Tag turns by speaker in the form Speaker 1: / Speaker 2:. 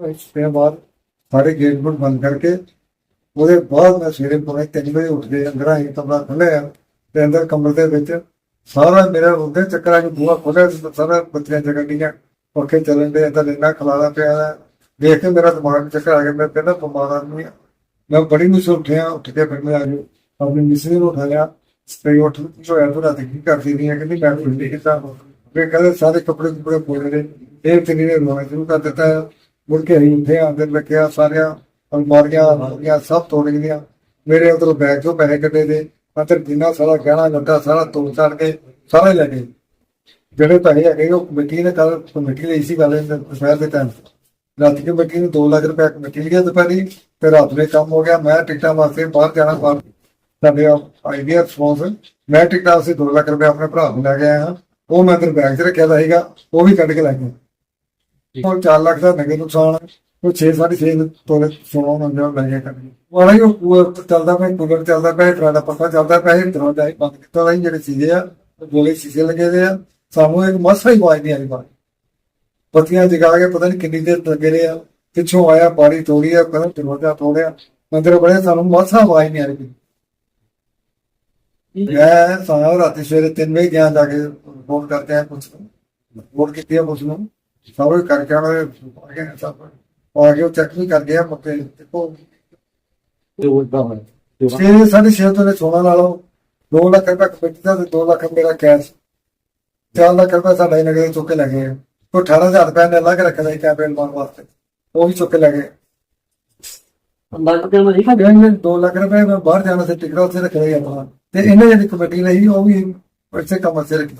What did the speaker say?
Speaker 1: ਇਸ ਬਾਅਦ ਸਾਰੇ ਗੇਟ ਗੁੱਟ ਬੰਦ ਕਰਕੇ ਉਹਦੇ ਬਾਅਦ ਮੈਂ ਸਵੇਰੇ ਪੌਣੇ ਤਿੰਨ ਵਜੇ ਉੱਠ ਕੇ ਅੰਦਰ ਆਈ ਕਮਰਾ ਖੁੱਲਿਆ ਤੇ ਅੰਦਰ ਕਮਰੇ ਦੇ ਵਿੱਚ ਸਾਰਾ ਮੇਰਾ ਉਹਦੇ ਚੱਕਰਾਂ ਨੂੰ ਬੂਹਾ ਖੋਲਿਆ ਸਾਰਾ ਬੱਤੀਆਂ ਜਗਣੀਆਂ ਪੱਖੇ ਚੱਲਣ ਦੇ ਅੰਦਰ ਇੰਨਾ ਖਲਾਰਾ ਪਿਆ ਹੈ। ਦੇਖ ਕੇ ਮੇਰਾ ਦਿਮਾਗ ਚੱਕਰ ਆ ਗਿਆ, ਮੈਂ ਪਹਿਲਾਂ ਬਿਮਾਰ ਆਦਮੀ ਹਾਂ ਮੈਂ ਬੜੀ ਮੁਸ਼ਕਿਲ ਉੱਠਿਆ, ਉੱਠ ਕੇ ਫਿਰ ਮੈਂ ਆ ਗਿਆ ਆਪਣੀ ਮਿਸਰੀ ਨੂੰ ਉਠਾਇਆ, ਤੇ ਉੱਠ ਜੋ ਹੈ ਥੋੜਾ ਕੀ ਕਰਦੀ ਨਹੀਂ ਹੈ ਕਹਿੰਦੀ ਮੈਂ ਕੁਝ ਨਹੀਂ ਕੀਤਾ। ਕਹਿੰਦੇ, ਸਾਰੇ ਕੱਪੜੇ ਕੁਪੜੇ ਪੋਲੇ ਨੇ, ਇਹ ਤੇ ਨੇ ਰੋਣਾ ਸ਼ੁਰੂ ਕਰ ਦਿੱਤਾ ਮੁੜ ਕੇ ਅਸੀਂ ਉੱਠੇ ਅੰਦਰ ਰੱਖਿਆ ਸਾਰੀਆਂ ਅਲਮਾਰੀਆਂ ਅਲਮਾਰੀਆਂ ਸਭ ਤੋੜ ਗਈਆਂ। ਮੇਰੇ ਉਧਰ ਬੈਗ ਚੋਂ ਪੈਸੇ ਕੱਢੇ ਦੇ ਅੰਦਰ ਜਿੰਨਾ ਸਾਰਾ ਗਹਿਣਾ ਲੱਗਾ, ਸਾਰਾ ਤੋੜ ਛੱਡ ਕੇ ਸਾਰੇ ਲੈ ਗਏ। ਜਿਹੜੇ ਪੈਸੇ ਹੈਗੇ ਉਹ ਕਮੇਟੀ ਨੇ ਕੱਲ ਕਮੇਟੀ ਲਈ ਸੀ ਗੱਲ ਦੁਪਹਿਰ ਦੇ ਟਾਈਮ ਰਾਤੀ ਕਮੇਟੀ ਨੂੰ 2 ਲੱਖ ਰੁਪਏ ਕਮੇਟੀ ਲਈ ਦੁਪਹਿਰੀ ਤੇ ਰਾਤ ਦੇ ਕੰਮ ਹੋ ਗਿਆ। ਮੈਂ ਟਿਕਟਾਂ ਵਾਸਤੇ ਬਾਹਰ ਜਾਣਾ, ਬਾਹਰ ਸਾਡੇ ਆਈਡੀਆ ਰਿਸਪੌਂਸ ਮੈਂ ਟਿਕਟਾਂ ਵਾਸਤੇ 2 ਲੱਖ ਰੁਪਏ ਆਪਣੇ ਭਰਾ ਨੂੰ ਲੈ ਕੇ ਆਇਆ। ਉਹ ਮੈਂ ਅੰਦਰ ਬੈਗ 'ਚ ਰੱਖਿਆ ਦਾ ਸੀਗਾ, ਉਹ ਵੀ ਕੱਢ ਕੇ ਲੈ ਗਿਆ ਉਹ 4 ਲੱਖ ਦਾ ਨਗਦ ਨੁਕਸਾਨ ਉਹ 6 6.5 ਤੋਲੇ ਸੋਨਾ ਉਹਨਾਂ ਨੇ ਲੈ ਗਿਆ ਕੱਢ ਕੇ ਵਾਲਾ ਹੀ ਉਹ ਕੂਲਰ ਚੱਲਦਾ ਪਿਆ ਕੂਲਰ ਚੱਲਦਾ ਪਿਆ ਦਾ ਪੱਖਾ ਚੱਲਦਾ ਪਿਆ ਇਹ ਹੀ ਬੰਦ ਕੀਤਾ ਹੋਇਆ ਜਿਹੜੇ ਚੀਜ਼ੇ ਆ ਗੋਲੇ ਸ਼ੀਸ਼ੇ ਲੱਗੇ ਦੇ ਆ। ਸਾਨੂੰ ਇੱਕ ਮਸਾ ਹੀ ਆਵਾਜ਼ ਨਹੀਂ ਆਈ ਬਾਹਰ। ਪਤੀਆਂ ਜਗਾ ਕੇ ਪਤਾ ਨਹੀਂ ਕਿੰਨੀ ਦੇਰ ਲੱਗੇ ਰਹੇ ਆ। ਪਿੱਛੋਂ ਆਇਆ ਬਾੜੀ ਤੋੜੀ ਆ ਕਹਿੰਦਾ ਦਰਵਾਜ਼ਾ ਤੋੜਿਆ। ਅੰਦਰ ਬੜੇ ਸਾਨੂੰ ਮਸਾ ਆਵਾਜ਼ ਨਹੀਂ ਆ ਰਹੀ ਮੈਂ ਸਾਰਾ ਰਾਤੀ ਸਵੇਰੇ 3 ਵਜੇ ਗਿਆ ਜਾ ਕੇ ਫੋਨ ਕਰਕੇ ਆ ਕੁਝ ਫੋਨ ਕੀਤੀ ਆ ਉਸ ਨੂੰ। ਸਾਰੇ ਕਰਕੇ ਆਣਾ ਆ ਗਿਆ ਸਭ ਗਿਆ ਚੈੱਕ ਵੀ ਕਰ ਗਿਆ ਮੱਕੇ ਦੇਖੋ।
Speaker 2: ਜੋ ਇਦਾਂ ਹੋਇਆ।
Speaker 1: ਛੇ ਸਾਢੇ ਛੇ ਤੋਂ ਸੋਨਾ ਨਾਲੋਂ 2 ਲੱਖ ਰੁਪਏ ਕਮੇਟੀ ਦਾ ਤੇ 2 ਲੱਖ ਮੇਰਾ ਕੈਸ਼ 4 ਲੱਖ ਰੁਪਏ ਸਾਡਾ ਇਹਨਾਂ ਦੇ ਚੁੱਕ ਕੇ ਲੈ ਗਏ। ਉਹ 18000 ਰੁਪਏ ਨੇ ਲੱਗ ਰੱਖਿਆ ਸੀ ਕੈਪੀਟਲ ਮਾਰਨ ਵਾਸਤੇ। ਉਹ ਵੀ ਚੁੱਕ ਕੇ ਲੈ ਗਏ।
Speaker 2: ਲੱਗ ਗਿਆ ਨਹੀਂ
Speaker 1: ਸਾਡੇ ਨੇ 2 ਲੱਖ ਰੁਪਏ ਮੈਂ ਬਾਹਰ ਜਾਣਾ ਸੀ ਟਿਕਟ ਉੱਥੇ ਰੱਖਿਆ ਆਪਣਾ। ਤੇ ਇਹਨਾਂ ਜਿਹੜੀ ਕਮੇਟੀ ਲਈ ਉਹ ਵੀ ਇਸੇ ਕੰਮ ਸੇ ਰੱਖੀ